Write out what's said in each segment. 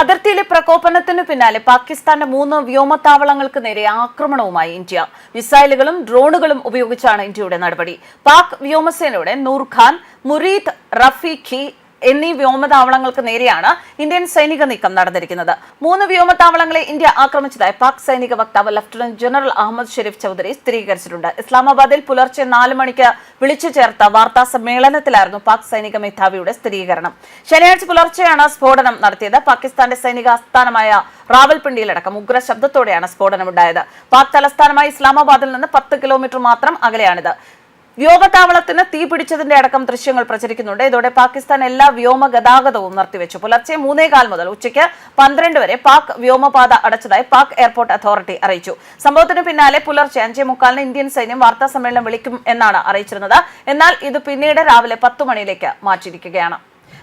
അതിർത്തിയിലെ പ്രകോപനത്തിനു പിന്നാലെ പാകിസ്ഥാന്റെ മൂന്ന് വ്യോമത്താവളങ്ങൾക്ക് നേരെ ആക്രമണവുമായി ഇന്ത്യ. മിസൈലുകളും ഡ്രോണുകളും ഉപയോഗിച്ചാണ് ഇന്ത്യയുടെ നടപടി. പാക് വ്യോമസേനയുടെ നൂർഖാൻ മുരീദ് റഫീഖി എന്നീ വ്യോമതാവളങ്ങൾക്ക് നേരെയാണ് ഇന്ത്യൻ സൈനിക നീക്കം നടന്നിരിക്കുന്നത്. മൂന്ന് വ്യോമതാവളങ്ങളെ ഇന്ത്യ ആക്രമിച്ചതായി പാക് സൈനിക വക്താവ് ലഫ്റ്റനന്റ് ജനറൽ അഹമ്മദ് ഷെരീഫ് ചൌധരി സ്ഥിരീകരിച്ചിട്ടുണ്ട്. ഇസ്ലാമാബാദിൽ പുലർച്ചെ നാല് മണിക്ക് വിളിച്ചു ചേർത്ത വാർത്താ സമ്മേളനത്തിലായിരുന്നു പാക് സൈനിക മേധാവിയുടെ സ്ഥിരീകരണം. ശനിയാഴ്ച പുലർച്ചെയാണ് സ്ഫോടനം നടത്തിയത്. പാകിസ്ഥാന്റെ സൈനിക ആസ്ഥാനമായ റാവൽപിണ്ടിയിലടക്കം ഉഗ്ര ശബ്ദത്തോടെയാണ് സ്ഫോടനമുണ്ടായത്. പാക് തലസ്ഥാനമായ ഇസ്ലാമാബാദിൽ നിന്ന് പത്ത് കിലോമീറ്റർ മാത്രം അകലെയാണിത്. വ്യോമതാവളത്തിന് തീ പിടിച്ചതിന്റെ അടക്കം ദൃശ്യങ്ങൾ പ്രചരിക്കുന്നുണ്ട്. ഇതോടെ പാകിസ്ഥാൻ എല്ലാ വ്യോമ ഗതാഗതവും നിർത്തിവെച്ചു. പുലർച്ചെ മൂന്നേകാൽ മുതൽ ഉച്ചയ്ക്ക് പന്ത്രണ്ട് വരെ പാക് വ്യോമപാത അടച്ചതായി പാക് എയർപോർട്ട് അതോറിറ്റി അറിയിച്ചു. സംഭവത്തിന് പിന്നാലെ പുലർച്ചെ അഞ്ചേ മുക്കാലിന് ഇന്ത്യൻ സൈന്യം വാർത്താ സമ്മേളനം വിളിക്കും എന്നാണ് അറിയിച്ചിരുന്നത്. എന്നാൽ ഇത് പിന്നീട് രാവിലെ പത്തു മണിയിലേക്ക് മാറ്റിയിരിക്കുകയാണ്.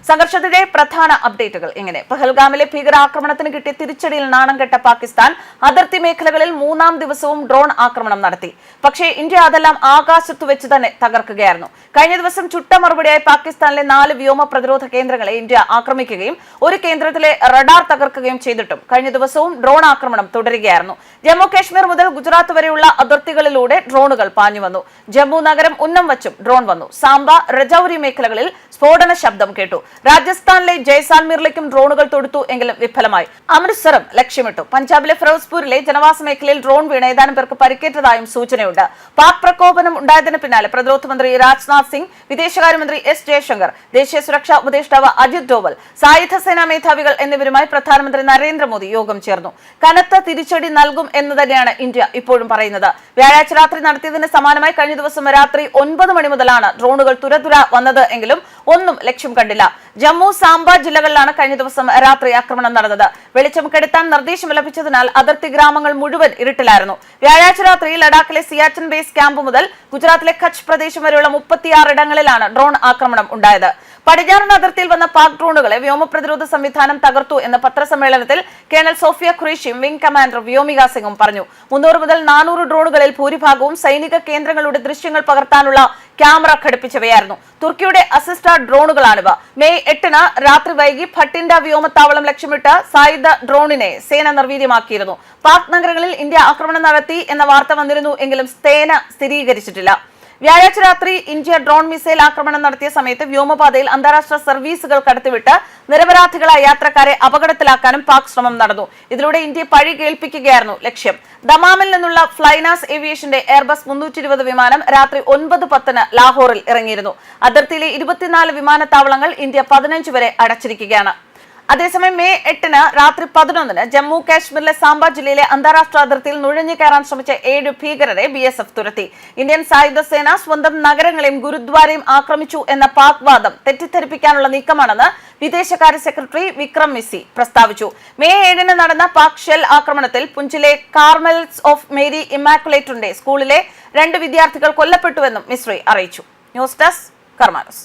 സംഘർഷത്തിലെ പ്രധാന അപ്ഡേറ്റുകൾ ഇങ്ങനെ. പഹൽഗാമിലെ ഭീകരാക്രമണത്തിന് കിട്ടിയ തിരിച്ചടിയിൽ നാണം കെട്ട പാകിസ്ഥാൻ അതിർത്തി മേഖലകളിൽ മൂന്നാം ദിവസവും ഡ്രോൺ ആക്രമണം നടത്തി. പക്ഷേ ഇന്ത്യ അതെല്ലാം ആകാശത്തു വെച്ച് തന്നെ തകർക്കുകയായിരുന്നു. കഴിഞ്ഞ ദിവസം ചുട്ട മറുപടിയായി പാകിസ്ഥാനിലെ നാല് വ്യോമ പ്രതിരോധ കേന്ദ്രങ്ങളെ ഇന്ത്യ ആക്രമിക്കുകയും ഒരു കേന്ദ്രത്തിലെ റഡാർ തകർക്കുകയും ചെയ്തിട്ടും കഴിഞ്ഞ ദിവസവും ഡ്രോൺ ആക്രമണം തുടരുകയായിരുന്നു. ജമ്മു കാശ്മീർ മുതൽ ഗുജറാത്ത് വരെയുള്ള അതിർത്തികളിലൂടെ ഡ്രോണുകൾ പാഞ്ഞു വന്നു. ജമ്മു നഗരം ഉന്നം വച്ചും ഡ്രോൺ വന്നു. സാംബ രജൌരി മേഖലകളിൽ സ്ഫോടന ശബ്ദം കേട്ടു. രാജസ്ഥാനിലെ ജയ്സാൽമീറിലേക്കും ഡ്രോണുകൾ തൊടുത്തു എങ്കിലും വിഫലമായി. അമൃത്സറും ലക്ഷ്യമിട്ടു. പഞ്ചാബിലെ ഫിറോസ്പൂരിലെ ജനവാസ മേഖലയിൽ ഡ്രോൺ വീണ ഏതാനും പേർക്ക് പരിക്കേറ്റതായും സൂചനയുണ്ട്. പാക് പ്രകോപനം ഉണ്ടായതിന് പിന്നാലെ പ്രതിരോധ മന്ത്രി രാജ്നാഥ് സിംഗ് വിദേശകാര്യമന്ത്രി എസ് ജയശങ്കർ ദേശീയ സുരക്ഷാ ഉപദേഷ്ടാവ് അജിത് ഡോവൽ സായുധ സേനാ മേധാവികൾ എന്നിവരുമായി പ്രധാനമന്ത്രി നരേന്ദ്രമോദി യോഗം ചേർന്നു. കനത്ത തിരിച്ചടി നൽകും എന്ന് തന്നെയാണ് ഇന്ത്യ ഇപ്പോഴും പറയുന്നത്. വ്യാഴാഴ്ച രാത്രി നടത്തിയതിന് സമാനമായി കഴിഞ്ഞ ദിവസം രാത്രി ഒൻപത് മണി മുതലാണ് ഡ്രോണുകൾ തുരതുര വന്നത് എങ്കിലും ഒന്നും ലക്ഷ്യം കണ്ടില്ല. ജമ്മു സാംബ ജില്ലകളിലാണ് കഴിഞ്ഞ ദിവസം രാത്രി ആക്രമണം നടന്നത്. വെളിച്ചം കെടുത്താൻ നിർദ്ദേശം ലഭിച്ചതിനാൽ അതിർത്തി ഗ്രാമങ്ങൾ മുഴുവൻ ഇരുട്ടിലായിരുന്നു. വ്യാഴാഴ്ച രാത്രി ലഡാക്കിലെ സിയാച്ചൻ ബേസ് ക്യാമ്പ് മുതൽ ഗുജറാത്തിലെ കച്ച് പ്രദേശം വരെയുള്ള മുപ്പത്തിയാറ് ഇടങ്ങളിലാണ് ഡ്രോൺ ആക്രമണം ഉണ്ടായത്. പടിഞ്ഞാറൻ അതിർത്തിയിൽ വന്ന പാക് ഡ്രോണുകളെ വ്യോമ പ്രതിരോധ സംവിധാനം തകർത്തു എന്ന പത്രസമ്മേളനത്തിൽ കേണൽ സോഫിയ ഖുറേഷിയും വിംഗ് കമാൻഡർ വ്യോമിക സിംഗും പറഞ്ഞു. മുന്നൂറ് മുതൽ നാനൂറ് ഡ്രോണുകളിൽ ഭൂരിഭാഗവും സൈനിക കേന്ദ്രങ്ങളുടെ ദൃശ്യങ്ങൾ പകർത്താനുള്ള ക്യാമറ ഘടിപ്പിച്ചവയായിരുന്നു. തുർക്കിയുടെ അസിസ്റ്റ ഡ്രോണുകളാണിവ. മെയ് എട്ടിന് രാത്രി വൈകി ഭട്ടിൻഡ വ്യോമത്താവളം ലക്ഷ്യമിട്ട് സായുധ ഡ്രോണിനെ സേന നിർവീര്യമാക്കിയിരുന്നു. പാക് നഗരങ്ങളിൽ ഇന്ത്യ ആക്രമണം നടത്തി എന്ന വാർത്ത വന്നിരുന്നു എങ്കിലും സേന സ്ഥിരീകരിച്ചിട്ടില്ല. വ്യാഴാഴ്ച രാത്രി ഇന്ത്യ ഡ്രോൺ മിസൈൽ ആക്രമണം നടത്തിയ സമയത്ത് വ്യോമപാതയിൽ അന്താരാഷ്ട്ര സർവീസുകൾ കടത്തിവിട്ട് നിരപരാധികളായ യാത്രക്കാരെ അപകടത്തിലാക്കാനും പാക് ശ്രമം നടന്നു. ഇതിലൂടെ ഇന്ത്യ പഴി കേൾപ്പിക്കുകയായിരുന്നു ലക്ഷ്യം. ദമാമിൽ നിന്നുള്ള ഫ്ലൈനാസ് ഏവിയേഷന്റെ എയർബസ് മുന്നൂറ്റി ഇരുപത് വിമാനം രാത്രി ഒൻപത് പത്തിന് ലാഹോറിൽ ഇറങ്ങിയിരുന്നു. അതിർത്തിയിലെ ഇരുപത്തിനാല് വിമാനത്താവളങ്ങൾ ഇന്ത്യ പതിനഞ്ച് വരെ അടച്ചിരിക്കുകയാണ്. അതേസമയം മെയ് എട്ടിന് രാത്രി പതിനൊന്നിന് ജമ്മു കാശ്മീരിലെ സാംബ ജില്ലയിലെ അന്താരാഷ്ട്ര അതിർത്തിയിൽ നുഴഞ്ഞു കയറാൻ ശ്രമിച്ച ഏഴ് ഭീകരരെ ബി എസ് എഫ് തുരത്തി. ഇന്ത്യൻ സായുധ സേന സ്വന്തം നഗരങ്ങളെയും ഗുരുദ്വാരയും ആക്രമിച്ചു എന്ന പാക് വാദം തെറ്റിദ്ധരിപ്പിക്കാനുള്ള നീക്കമാണെന്ന് വിദേശകാര്യ സെക്രട്ടറി വിക്രം മിസി പ്രസ്താവിച്ചു. മെയ് ഏഴിന് നടന്ന പാക് ഷെൽ ആക്രമണത്തിൽ പുഞ്ചിലെ കാർമൽസ് ഓഫ് മേരി ഇമാക്കുലേറ്ററിന്റെ സ്കൂളിലെ രണ്ട് വിദ്യാർത്ഥികൾ കൊല്ലപ്പെട്ടുവെന്നും മിശ്രി അറിയിച്ചു. News desk കർമാനസ്.